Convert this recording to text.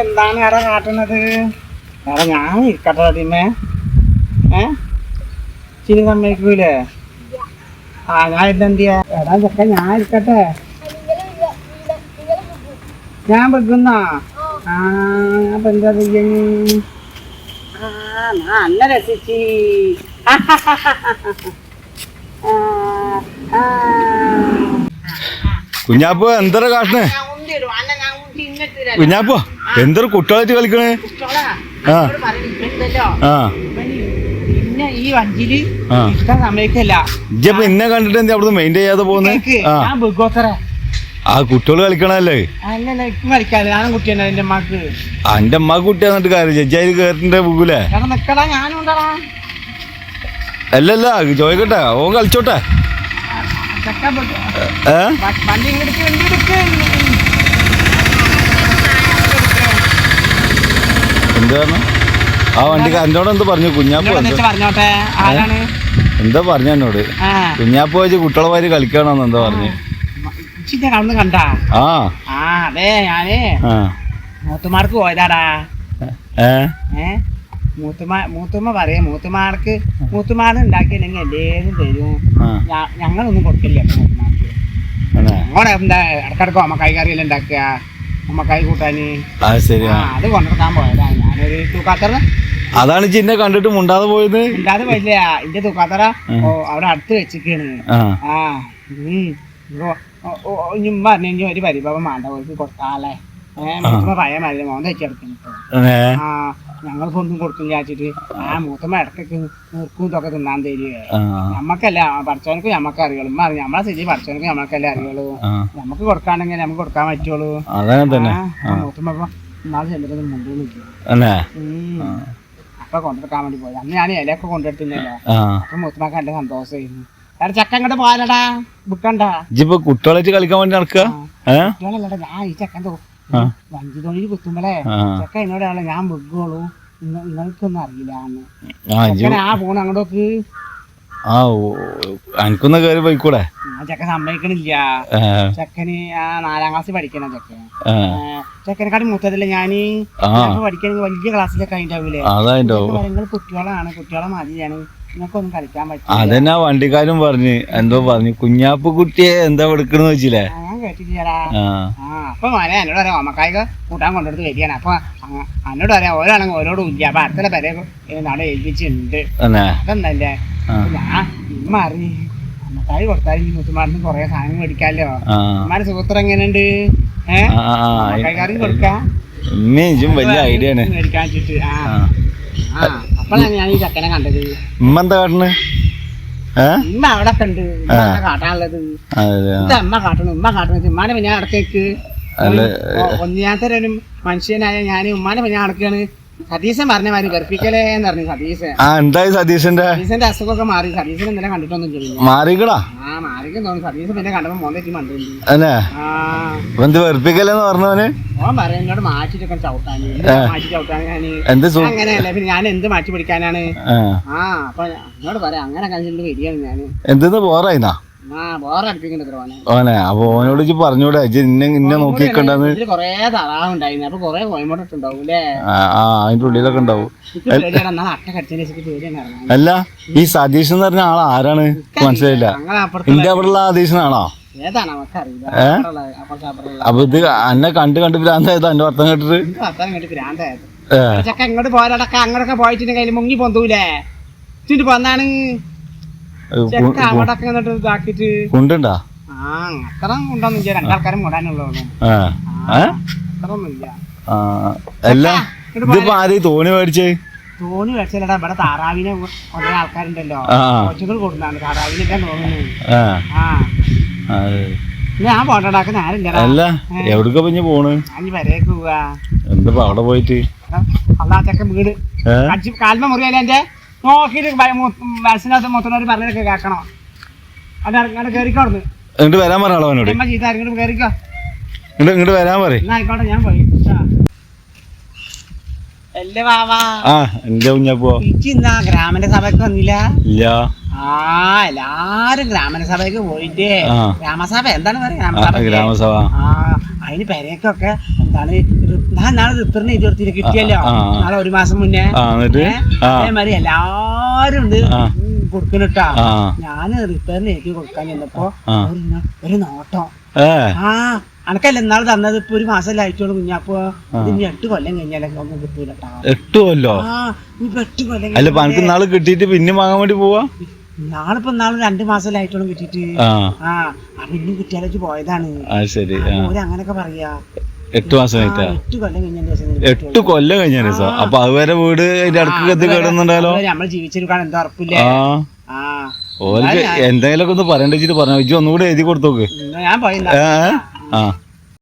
എന്താണ് എടാ കാട്ടുന്നത്? എടാ ഞാൻ ഇരിക്കട്ടെ അതിമേ ഏ? ചിരി സമ്മതിക്കൂലേ? ആ ഞാൻ ഇതെന്തിയാ? എടാ ചക്ക ഞാൻ ഇരിക്കട്ടെ. ഞാൻ വെക്കുന്ന? ആ ഇപ്പൊ എന്താ ചെയ്യുന്നു ആ രസിച്ചി. ആ, ആ. കുഞ്ഞാപ്പോ എന്തൊരു കാട്ടണ്. കുഞ്ഞാപ്പോ എന്തൊരു കുട്ടികളായിട്ട് കളിക്കണേ? ആ. ആ. ഈ വഞ്ചിയിൽ ഇഷ്ടം ഇജ്ജപ്പോ കണ്ടിട്ട് എന്താ അവിടുന്ന് മെയിൻ ചെയ്യാതെ പോകുന്നത് ആ. കുട്ടികൾ കളിക്കണല്ലേ എന്റെ അമ്മ കുട്ടി എന്നിട്ട് കാര്യം ജഡ്ജായി കേറിന്റെ പോകൂലേ അല്ലല്ല ചോദിക്കട്ടെ ഓൻ കളിച്ചോട്ടെ. ചക്ക ആ വണ്ടി എന്നോട് എന്ത് പറഞ്ഞു? കുഞ്ഞാപ്പ് എന്താ പറഞ്ഞു എന്നോട്. കുഞ്ഞാപ്പ് വെച്ച് കുട്ടികളെ മാതിരി കളിക്കണമെന്ന് എന്താ പറഞ്ഞു. ആ. അതെ ഞാനേ. മൂത്തുമാർക്ക് പോയതാടാ. ഏ? ഏ മൂത്തുമ്മ പറയാം മൂത്തുമാർക്ക് മൂത്തുമാർ ഉണ്ടാക്കിയില്ലെങ്കിൽ എല്ലേതും തരും. ഞങ്ങളൊന്നും കൊടുക്കില്ല. മൂത്തുമാർക്ക് ആണേ? ഞങ്ങളെ എന്താ ഇടക്കിടക്ക് അമ്മക്കായി കറിയെല്ലാം ഉണ്ടാക്കുക? അമ്മക്കായി കൂട്ടാന്? അത് കൊണ്ടുവരാൻ പോയതാ. ഞാനൊരു തൂക്കാത്തറ. അതാണ് ചിന്നെ കണ്ടിട്ട് മുണ്ടാതെ പോയത്? ഇല്ലാതെ പോയില്ല. ഇന്റെ തൂക്കാത്തറ അവിടെ അടുത്ത് വെച്ചിരിക്കാണ് ആ. ആ ഓ, ഓ, ഓ, ഇനി ഉമ്മ പറഞ്ഞു ഇനി ഒരു പരിഭവം വേണ്ട. ഓർക്ക് കൊടുത്താലേ. പറയാൻ മതി മോൻ വെച്ചെടുക്കുന്നു ആ. ഞങ്ങൾക്ക് ഒന്നും കൊടുക്കും വെച്ചിട്ട് ആ മൂത്തമ്മ ഇടക്കൊക്കെ നിർക്കും ഇതൊക്കെ തിന്നാൻ തരിക. നമ്മക്കല്ല പഠിച്ചവനക്ക് നമ്മക്ക് അറിയുള്ളൂ. ഉമ്മ അറിയാം. നമ്മളെ സ്ഥിതി പഠിച്ചവനക്ക് നമ്മക്കല്ലേ അറിയുള്ളൂ. നമുക്ക് കൊടുക്കാണെങ്കിൽ നമുക്ക് കൊടുക്കാൻ പറ്റുള്ളൂ. മൂത്തമ്മ ഇന്നാൾ ചെല്ലുന്നത് മുമ്പ് നിൽക്കും അപ്പൊ കൊണ്ടെടുക്കാൻ വേണ്ടി പോയി. അന്ന് ഞാൻ ഇലയൊക്കെ കൊണ്ടെടുത്തില്ലല്ലോ അപ്പൊ മൂത്തമ്മക്ക് നല്ല സന്തോഷമായിരുന്നു ചക്ക അങ്ങോട്ട് പോയാലടാ? ബുക്കണ്ട ഇജ്ജിപ്പോ കുട്ടികളായിട്ട് കളിക്കാൻ വേണ്ടി നടക്കുക ഞാൻ ഈ ചക്കൻ. വഞ്ചി തൊഴിൽ കുത്തുമ്പളേ ചെക്ക എന്നോടാണല്ലോ ഞാൻ ബുക്കുള്ളൂ നിങ്ങൾക്കൊന്നും അറിയില്ല ആ ഫോൺ അങ്ങോട്ടേക്ക്. ആ എനിക്കൊന്ന് കയറി പോയിക്കൂടെ? ആ ചക്ക സമ്മതിക്കണില്ല. ചെക്കന് ആ നാലാം ക്ലാസ്സിൽ പഠിക്കണം ചെക്കൻ. ചെക്കനെക്കാട്ടി മൂത്തതല്ലേ ഞാൻ. പഠിക്കണെങ്കിൽ വലിയ ക്ലാസ്സിലൊക്കെ അതായിട്ടോ നിങ്ങൾ കുട്ടികളാണ്. കുട്ടികളെ മതിയാണ് നിങ്ങൾക്കൊന്നും കളിക്കാൻ പറ്റില്ല. അതന്നെ വണ്ടിക്കാരും പറഞ്ഞ് എന്തോ പറഞ്ഞു കുഞ്ഞാപ്പ് കുട്ടിയെ എന്താ എടുക്കണെന്ന് വെച്ചില്ലേ? ആ. അപ്പൊ മോനെ എന്നോട് പറയാം അമ്മക്കായ്ക്ക് കൂട്ടാൻ കൊണ്ടെടുത്ത് വരികയാണ് അപ്പൊ എന്നോട് പറയാം ഓരോണെങ്കിൽ ഓരോട് ഇല്ല അപ്പൊ അടുത്ത പേരെ നാളെ ഏൽപ്പിച്ചിട്ടുണ്ട്. അപ്പൊ ഞാൻ ഇമ്മ അറിഞ്ഞ് അമ്മക്കായി കൊടുത്താൽ ഈ മുത്തുമാറിന് കൊറേ സാധനം മേടിക്കാമല്ലോ ആ. അമ്മമാരെ സുഹൃത്തം എങ്ങനെയുണ്ട്? ഏഹ്. അമ്മക്കായിക്കാരും കൊടുക്കാം? വലിയ ഐഡിയ ആണ്. മേടിക്കാൻ വെച്ചിട്ട് ആ. അപ്പോഴാണ് ഞാൻ ഈ ചക്കനെ കണ്ടത്. എന്താ കാട്ടണ്? അവിടെ കാട്ടാനുള്ളത്? അമ്മ കാട്ടണം ഉമ്മ കാട്ടണം ഉമ്മാനെ പിന്നെ അടക്കേക്ക് ഒന്നിയാത്ത മനുഷ്യനായ ഞാൻ ഉമ്മാനെ പിന്നെ അടക്കാണ് സതീശൻ പറഞ്ഞ മാതിരി ഗർഭിക്കലേ എന്ന് പറഞ്ഞു സതീശൻ. ആ എന്തായി സതീശന്റെ? സതീശന്റെ അസുഖമൊക്കെ മാറി. സതീശൻ ഇന്നലെ കണ്ടിട്ടൊന്നും ചെയ്യില്ല മാറിക്കടാ. ആ മാറിക്കും തോന്നുന്നു. സതീശൻ പിന്നെ കണ്ടപ്പോ മോനെ മണ്ടുണ്ട്. അല്ലേ എന്ത് വെറുപ്പിക്കലെന്ന് പറഞ്ഞവന്? ഓൻ പറയാം എന്നോട് മാറ്റിട്ടൊക്കെ ചവിട്ടാന്. മാറ്റി ചവിട്ടാൻ എന്ത് സു അങ്ങനെയല്ല പിന്നെ ഞാൻ എന്ത് മാറ്റി പിടിക്കാനാണ് ആ. ആ അപ്പൊ എന്നോട് പറയാം അങ്ങനെ കഴിച്ചിട്ട് വരികയാണ് ഞാൻ എന്തെന്ന് ബോറടിപ്പിക്കുന്നുണ്ട് ഓനെ. ഓനെ അപ്പൊ ഓനോട് പറഞ്ഞൂടെ ഇന്നെ ഇന്നെ നോക്കിക്കണ്ടെന്ന് ആ അതിന്റെ ഉള്ളിലൊക്കെ ഉണ്ടാവും. അല്ല ഈ സതീഷ് എന്ന് പറഞ്ഞ ആൾ ആരാണ്? മനസ്സിലായില്ല. എന്റെ അവിടെ അവിടെയുള്ള സതീഷനാണോ അപ്പൊ ഇത് എന്നെ കണ്ട് കണ്ട് ഭ്രാന്തായത് എന്റെ വർത്തം കേട്ടിട്ട്? ഇങ്ങോട്ട് പോരാടക്ക അങ്ങോട്ടൊക്കെ പോയിട്ട് കയ്യിൽ മുങ്ങി പൊന്തൂലേ? ചുറ്റി പോന്നാണ് ചെക്ക അങ്ങോട്ടൊക്കെ എന്നിട്ട് ഇതാക്കിട്ട് കുണ്ടുണ്ടാ ആ അത്ര ഉണ്ടോന്നും ഇല്ല. രണ്ടാൾക്കാരും മൂടാനുള്ളൂ ആ. ഏ? അത്ര ഒന്നുമില്ല ആ അല്ല ഇതിപ്പോ ആരെയും തോണി മേടിച്ചേ? തോണി മേടിച്ചല്ലടാ. ഇവിടെ താറാവിനെ കുറേ ആൾക്കാരുണ്ടല്ലോ. കൊച്ചുകൾ കൊടുത്താണ് താറാവിനൊക്കെ തോന്നുന്നു. ആ. ഞാൻ പോട്ടടാക്ക് ഞാനില്ലടാ. അല്ല എവിടക്ക പിന്നെ പോണ്? ഞാൻ വരേക്ക് പോവാ. എന്താ അവിടെ പോയിട്ട്? അള്ളാത്തൊക്കെ വീട്. കാൽമ മുറിയാലേ എന്റെ നോക്കിയിട്ട് മനസ്സിനകത്ത് മൊത്തനോട് പറഞ്ഞതൊക്കെ കേൾക്കണം? കയറിക്കോ ഇങ്ങോട്ട് വരാൻ പറയാളോ അവനോട്. ചീത്ത ഇങ്ങോട്ട് കയറിക്കോ ഇങ്ങോട്ട് ഇങ്ങോട്ട് വരാൻ പറ എന്നാ ആയിക്കോട്ടെ ഞാൻ പോയി. ആ. വാവാ. ആ എന്റെ കുഞ്ഞപ്പോ. ഇച്ചി ഇന്നാ ഗ്രാമന്റെ സഭയ്ക്ക് വന്നില്ല? ഇല്ല. ആ എല്ലാരും ഗ്രാമസഭയ്ക്ക് പോയിട്ട്. ഗ്രാമസഭ എന്താണ് പറയാ? ഗ്രാമസഭ ഗ്രാമസഭ. ആ അതിന് പെരേക്കൊക്കെ എന്താണ് ഞാൻ നാളെ റിപ്പറിന് എഴുതി കൊടുത്തിട്ട് കിട്ടിയല്ലോ. നാളെ ഒരു മാസം മുന്നേ? അതേമാതിരി എല്ലാരും ഉണ്ട്. കൊടുക്കണട്ടാ. ഞാൻ റിപ്പയറിന് എഴുതി കൊടുക്കാൻ ചെന്നപ്പോ ഒരു നോട്ടം. ആ അനക്കല്ല ഇന്നാൾ തന്നത്? ഇപ്പൊ ഒരു മാസം ആയിട്ടോളൂ കുഞ്ഞാപ്പോ ഇനി എട്ട് കൊല്ലം കഴിഞ്ഞാലൊക്കെ ഒന്നും കിട്ടൂലട്ടാ എട്ട് കൊല്ലോ? ഇപ്പൊ എട്ട് കൊല്ലം അല്ല അനക്ക് നാളെ കിട്ടിയിട്ട് പിന്നെ വാങ്ങാൻ വേണ്ടി പോവാ? നാളിപ്പോ നാളെ രണ്ട് മാസമായിട്ടുള്ള കിട്ടിയിട്ട്. ആ. ആ അപ്പൊ ഇന്നും കിട്ടിയാലേക്ക് പോയതാണ്. ശരി ആ. ഓര് അങ്ങനൊക്കെ പറയാ. എട്ട് മാസം കഴിഞ്ഞാ എട്ട് കൊല്ലം കഴിഞ്ഞ ദിവസം. അപ്പൊ അതുവരെ വീട് അതിന്റെ അടുക്ക് കത്തി കിടന്നുണ്ടല്ലോ നമ്മൾ ജീവിച്ചിരിക്കാൻ എന്താ ഉറപ്പില്ലേ. ഓർക്ക് എന്തെങ്കിലുമൊക്കെ ഒന്ന് പറയണ്ട വെച്ചിട്ട് പറഞ്ഞു. ഇജ്ജ് ഒന്നുകൂടെ എഴുതി കൊടുത്തോക്ക്. ഞാൻ ആ.